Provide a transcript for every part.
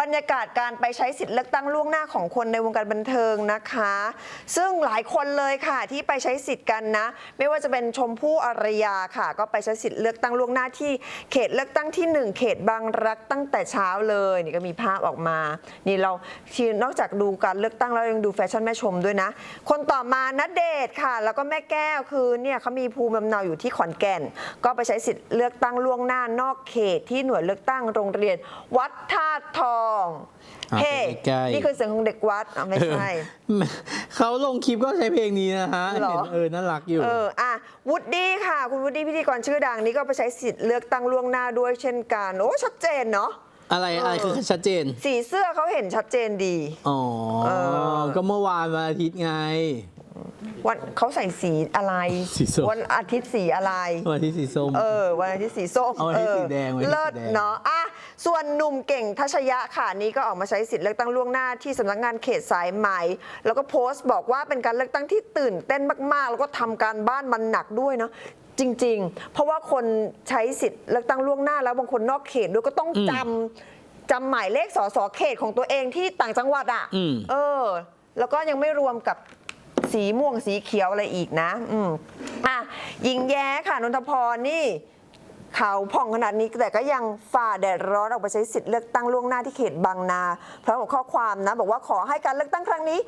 บรรยากาศการไปใช้สิทธิ์เลือกตั้งล่วงหน้าของคนในวงการบันเทิงนะคะ ซึ่งหลายคนเลยค่ะที่ไปใช้สิทธิ์กันนะ ไม่ว่าจะเป็นชมพู่อารยาค่ะ ก็ไปใช้สิทธิ์เลือกตั้งล่วงหน้าที่เขตเลือกตั้งที่ 1 เขตบางรักตั้งแต่เช้าเลยนี่ก็มีภาพออกมา นี่เราที่นอกจากดูการเลือกตั้งแล้วยังดูแฟชั่นแม่ชมด้วยนะ คนต่อมานัดเดทค่ะ แล้วก็แม่แก้วคือเนี่ยเขามีภูมิลำเนาอยู่ที่ขอนแก่น ก็ไปใช้สิทธิ์เลือกตั้งล่วงหน้านอกเขตที่หน่วยเลือกตั้งโรงเรียน วัดท่าตุทองอะเฮ้ใกล้ๆ นี่คือเสียงของเด็กวัดอะไม่ใช่ เขาลงคลิปก็ใช้เพลงนี้นะฮะเหรอ เห็นเออน่ารักอยู่ เอออะวูดดี้ค่ะ คุณวูดดี้พิธีกรชื่อดังนี่ก็ไปใช้สิทธิ์เลือกตั้งล่วงหน้าด้วยเช่นกัน โอ้ชัดเจนเนาะ อะไรอะไรคือชัดเจน สีเสื้อเขาเห็นชัดเจนดี อ๋อ เออ ก็เมื่อวานวันอาทิตย์ไง วันเขาใส่สีอะไร สีส้ม วันอาทิตย์สีอะไร วันอาทิตย์สีส้ม เออวันอาทิตย์สีส้มเอาวันอาทิตย์สีแดงวันอาทิตย์เลิศสีแดง เนาะอะ ส่วนหนุ่มเก่งทัชยะค่ะนี่ก็ออกมาใช้สิทธิ์เลือกตั้งล่วงหน้าที่สำนักงานเขตสายไหม แล้วก็โพสต์บอกว่าเป็นการเลือกตั้งที่ตื่นเต้นมากๆ แล้วก็ทำการบ้านมันหนักด้วยเนาะจริง ๆ เพราะว่าคนใช้สิทธิ์เลือกตั้งล่วงหน้าแล้วบางคนนอกเขตด้วยก็ต้องจำจำหมายเลขสสเขตของตัวเองที่ต่างจังหวัดอะอืมเออ แล้วก็ยังไม่รวมกับสีม่วงสีเขียวอะไรอีกนะ อืมอะหญิงแย้ค่ะนนทพรนี่เขาวผ่องขนาดนี้แต่ก็ยังฝ่าแดดร้อนออกไปใช้สิทธิ์เลือกตั้งล่วงหน้าที่เขตบางนาพร้อมกับข้อความนะ บอกว่าขอให้การเลือกตั้งครั้งนี้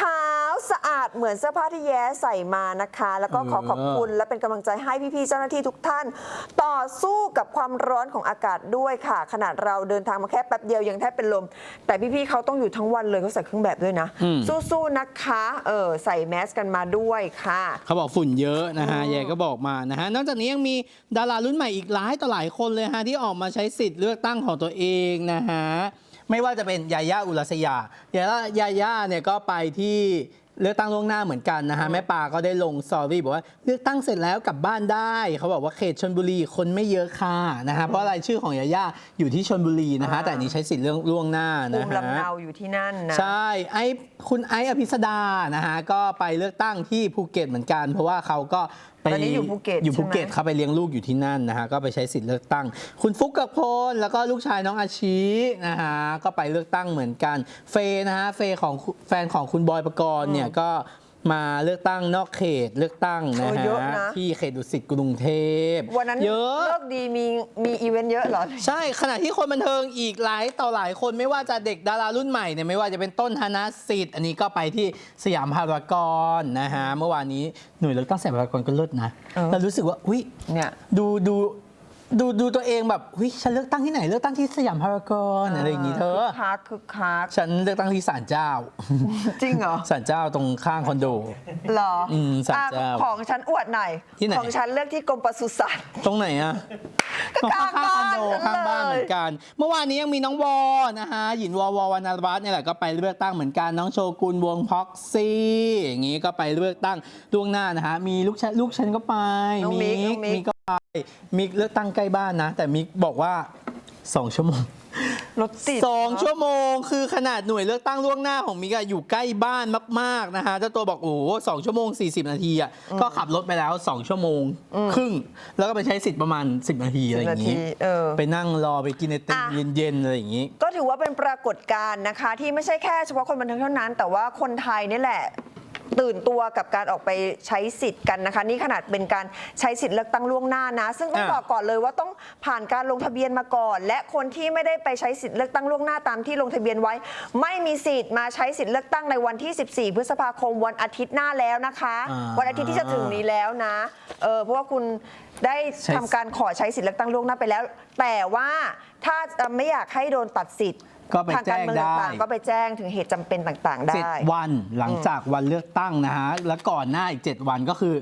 ขาว สะอาดเหมือนเสื้อผ้าที่แย้ใส่มานะคะ แล้วก็ขอขอบคุณและเป็นกำลังใจให้พี่ๆเจ้าหน้าที่ทุกท่าน ต่อสู้กับความร้อนของอากาศด้วยค่ะ ขนาดเราเดินทางมาแค่แป๊บเดียวยังแทบเป็นลม แต่พี่ๆเขาต้องอยู่ทั้งวันเลยเขาใส่เครื่องแบบด้วยนะอืมสู้ๆนะคะเออใส่แมสกันมาด้วยค่ะ เขาบอกฝุ่นเยอะนะฮะแย่ก็บอกมานะฮะนอกจากนี้ยังมีดารารุ่นใหม่อีกหลายต่อหลายคนเลยฮะที่ออกมาใช้สิทธิ์เลือกตั้งของตัวเองนะฮะไม่ว่าจะเป็นยาย่าอุรัสยายาย่ายาย่าเนี่ยก็ไปที่ เลือกตั้งล่วงหน้าเหมือนกันนะฮะแม่ปาก็ได้ลงสตอรี่บอกว่าเลือกตั้งเสร็จแล้วกลับบ้านได้ เขาบอกว่าเขตชนบุรีคนไม่เยอะค่ะนะฮะเพราะรายชื่อของยาย่าอยู่ที่ชนบุรีนะฮะอ่าแต่อันนี้ใช้สิทธิ์เรื่องล่วงหน้าภูนะมิลำฮะเนาอยู่ที่นั่นนะ ใช่ไอ้คุณไอ้อภิสดานะฮะก็ไปเลือกตั้งที่ภูเก็ตเหมือนกัน เพราะว่าเขาก็ไปตอนนี้อยู่ภูเก็ตอยู่ภูเก็ตใช่ไหม เขาไปเลี้ยงลูกอยู่ที่นั่นนะฮะก็ไปใช้สิทธิ์เลือกตั้ง คุณฟุกกับพลแล้วก็ลูกชายน้องอาชีนะฮะก็ไปเลือกตั้งเหมือนกัน เฟย์นะฮะเฟย์ของแฟนของคุณบอยประกรณ์เนี่ยก็มาเลือกตั้งนอกเขตเลือกตั้งนะโอ้เยอะฮะนะ ที่เขตดุสิตกรุงเทพวันนั้นเยอะเลิกดีมีมีอีเวนต์เยอะเหรอ ใช่ขณะที่คนบันเทิงอีกหลายต่อหลายคนไม่ว่าจะเด็กดารารุ่นใหม่เนี่ยไม่ว่าจะเป็นต้นธนสิทธิ์อันนี้ก็ไปที่สยามพารากอนนะฮะเมื่อวานนี้หน่วยเลือกตั้งสยามพารากอนก็เลิศนะเออ เรารู้สึกว่าอุ้ยเนี่ย ดูดู ดูดูตัวเองแบบอุ้ยฉันเลือกตั้งที่ไหน เลือกตั้งที่สยามพารากอนอะไรอย่างงี้เธอคึกคักคึกคักฉันเลือกตั้งที่ศาลเจ้า จริงเหรอศาลเจ้าตรงข้างคอนโดเหรออืมศาลเจ้าอะของฉันอวดหน่อยที่ไหนของฉันเลือกที่กรมปศุสัตว์ตรงไหนอะก็ข้างบ้านคอนโดฉันเลยข้างบ้านเหมือนกัน เมื่อวานนี้ยังมีน้องวอนะฮะหยินวอวอวรรณรัตน์เนี่ยแหละก็ไปเลือกตั้งเหมือนกันน้องโชกุนวงพ็อกซี่อย่างงี้ก็ไปเลือกตั้งล่วงหน้านะฮะมีลูกฉันลูกฉันก็ไปน้องมิกน้องมิก มิกก็ไปมิกเลือกตั้งใกล้บ้านนะ แต่มิกบอกว่าสองชั่วโมงรถติดสองชั่วโมง คือขนาดหน่วยเลือกตั้งล่วงหน้าของมิกอะอยู่ใกล้บ้านมากๆนะฮะเจ้าตัวบอกโอ้โหสองชั่วโมง 40 นาทีอะก็ขับรถไปแล้ว 2 ชั่วโมง ครึ่ง แล้วก็ไปใช้สิทธิ์ประมาณ 10 นาทีอะไรอย่างนาทีนี้เออไปนั่งรอไปกินไอติมอะเย็นๆอะไรอย่างนี้ ก็ถือว่าเป็นปรากฏการณ์นะคะ ที่ไม่ใช่แค่เฉพาะคนบันเทิงเท่านั้น แต่ว่าคนไทยนี่แหละ ตื่นตัวกับการออกไปใช้สิทธิ์กันนะคะ นี่ขนาดเป็นการใช้สิทธิ์เลือกตั้งล่วงหน้านะ ซึ่งต้องอะบอกก่อนเลยว่าต้องผ่านการลงทะเบียนมาก่อน และคนที่ไม่ได้ไปใช้สิทธิ์เลือกตั้งล่วงหน้าตามที่ลงทะเบียนไว้ ไม่มีสิทธิ์มาใช้สิทธิ์เลือกตั้งในวันที่ 14 พฤษภาคมวันอาทิตย์หน้าแล้วนะคะ อ่า วันอาทิตย์ที่จะถึงนี้แล้วนะเออเพราะว่าคุณได้ใช้ ทำการขอใช้สิทธิ์เลือกตั้งล่วงหน้าไปแล้ว แต่ว่าถ้าไม่อยากให้โดนตัดสิทธิ์ ก็ไปทางการเมืองแจ้งได้ ต่างๆก็ไปแจ้งถึงเหตุจำเป็นต่างๆ ได้ เจ็ดวันหลังจากวันเลือกตั้งนะฮะแล้วก่อนหน้าอีก 7 วันก็คือ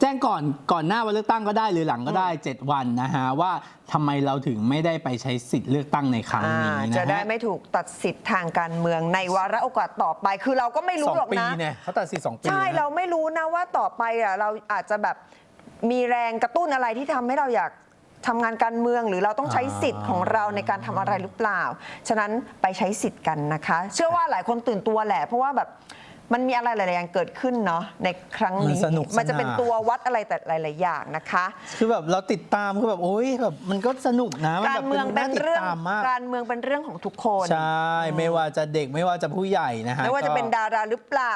แจ้งก่อนก่อนหน้าวันเลือกตั้งก็ได้หรือหลังก็ได้ 7 วันนะฮะว่าทำไมเราถึงไม่ได้ไปใช้สิทธิ์เลือกตั้งในครั้งนี้อ่านะฮะจะได้ไม่ถูกตัดสิทธิ์ทางการเมืองในวาระโอกาสต่อไป คือเราก็ไม่สรู้องหรอกปีนะ เนี่ยเขาตัดสิทธิ์สองปีใช่นะ เราไม่รู้นะว่าต่อไปอะเราอาจจะแบบมีแรงกระตุ้นอะไรที่ทำให้เราอยาก ทำงานการเมืองหรือเราต้องใช้สิทธิ์ของเราในการทำอะไรหรือเปล่า ฉะนั้นไปใช้สิทธิ์กันนะคะ เชื่อว่าหลายคนตื่นตัวแหละ เพราะว่าแบบมันมีอะไรหลายๆอย่างเกิดขึ้นเนาะในครั้งนี้มันสนุกสนาน มันจะเป็นตัววัดอะไรแต่หลาย ๆ อย่างนะคะ คือแบบเราติดตามคือแบบโอ้ยแบบมันก็สนุกนะมันการแบบเมืองเป็นาติดเรื่องตามมาก การเมืองเป็นเรื่องของทุกคน ใช่ ไม่ว่าจะเด็กไม่ว่าจะผู้ใหญ่นะฮะไม่ว่าจะก็เป็นดาราหรือเปล่า